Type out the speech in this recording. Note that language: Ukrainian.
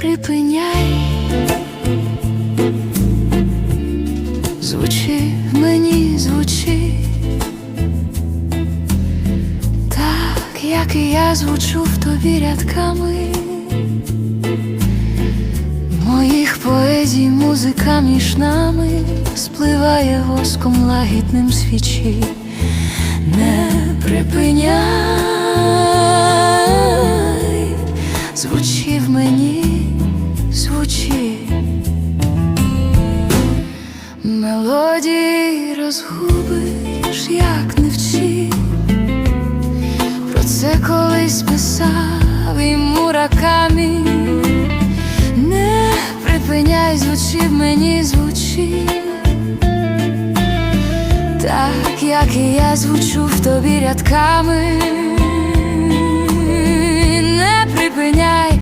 припиняй, звучи мені, звучи, так, як і я звучу в тобі рядками. Моїх поезій музика між нами спливає воском лагідним свічі. Не припиняй, звучи в мені, звучи. Мелодії розгубиш, як не вчи. Про це колись писав і муракамі. Не припиняй, звучи в мені, звучи. Так, як і я звучу в тобі рядками.